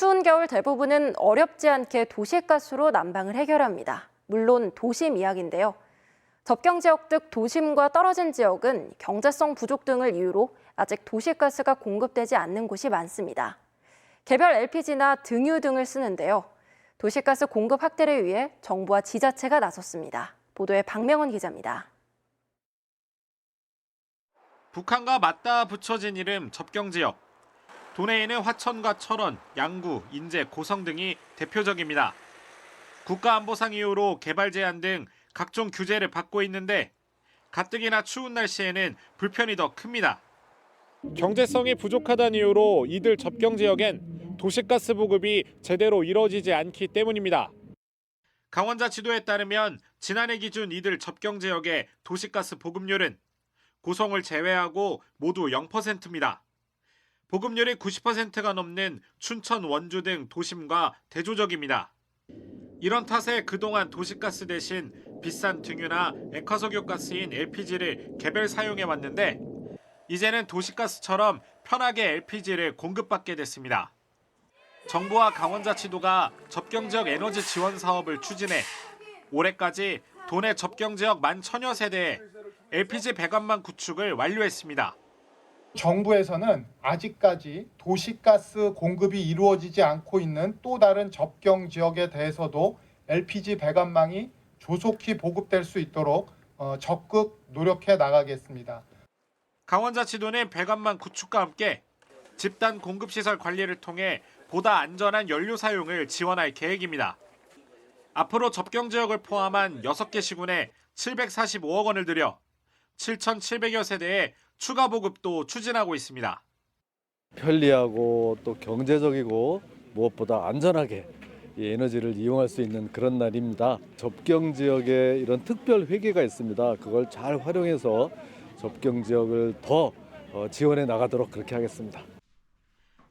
추운 겨울 대부분은 어렵지 않게 도시가스로 난방을 해결합니다. 물론 도심 이야기인데요. 접경 지역 등 도심과 떨어진 지역은 경제성 부족 등을 이유로 아직 도시가스가 공급되지 않는 곳이 많습니다. 개별 LPG나 등유 등을 쓰는데요. 도시가스 공급 확대를 위해 정부와 지자체가 나섰습니다. 보도에 박명원 기자입니다. 북한과 맞닿아 붙여진 이름 접경 지역. 도내에는 화천과 철원, 양구, 인제, 고성 등이 대표적입니다. 국가안보상 이유로 개발 제한 등 각종 규제를 받고 있는데 가뜩이나 추운 날씨에는 불편이 더 큽니다. 경제성이 부족하다는 이유로 이들 접경 지역엔 도시가스 보급이 제대로 이루어지지 않기 때문입니다. 강원자치도에 따르면 지난해 기준 이들 접경 지역의 도시가스 보급률은 고성을 제외하고 모두 0%입니다. 보급률이 90%가 넘는 춘천, 원주 등 도심과 대조적입니다. 이런 탓에 그동안 도시가스 대신 비싼 등유나 액화석유가스인 LPG를 개별 사용해 왔는데 이제는 도시가스처럼 편하게 LPG를 공급받게 됐습니다. 정부와 강원자치도가 접경지역 에너지 지원 사업을 추진해 올해까지 도내 접경지역 만 천여 세대에 LPG 배관망 구축을 완료했습니다. 정부에서는 아직까지 도시가스 공급이 이루어지지 않고 있는 또 다른 접경 지역에 대해서도 LPG 배관망이 조속히 보급될 수 있도록 어, 적극 노력해 나가겠습니다. 강원자치도는 배관망 구축과 함께 집단 공급시설 관리를 통해 보다 안전한 연료 사용을 지원할 계획입니다. 앞으로 접경 지역을 포함한 6개 시군에 745억 원을 들여 7,700여 세대에 추가 보급도 추진하고 있습니다. 편리하고 또 경제적이고 무엇보다 안전하게 이 에너지를 이용할 수 있는 그런 날입니다. 접경 지역에 이런 특별 회계가 있습니다. 그걸 잘 활용해서 접경 지역을 더 어, 지원해 나가도록 그렇게 하겠습니다.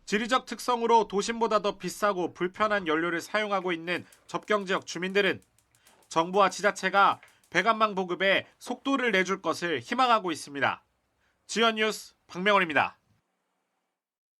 지리적 특성으로 도심보다 더 비싸고 불편한 연료를 사용하고 있는 접경 지역 주민들은 정부와 지자체가 배관망 보급에 속도를 내줄 것을 희망하고 있습니다. 지연 뉴스 박명원입니다.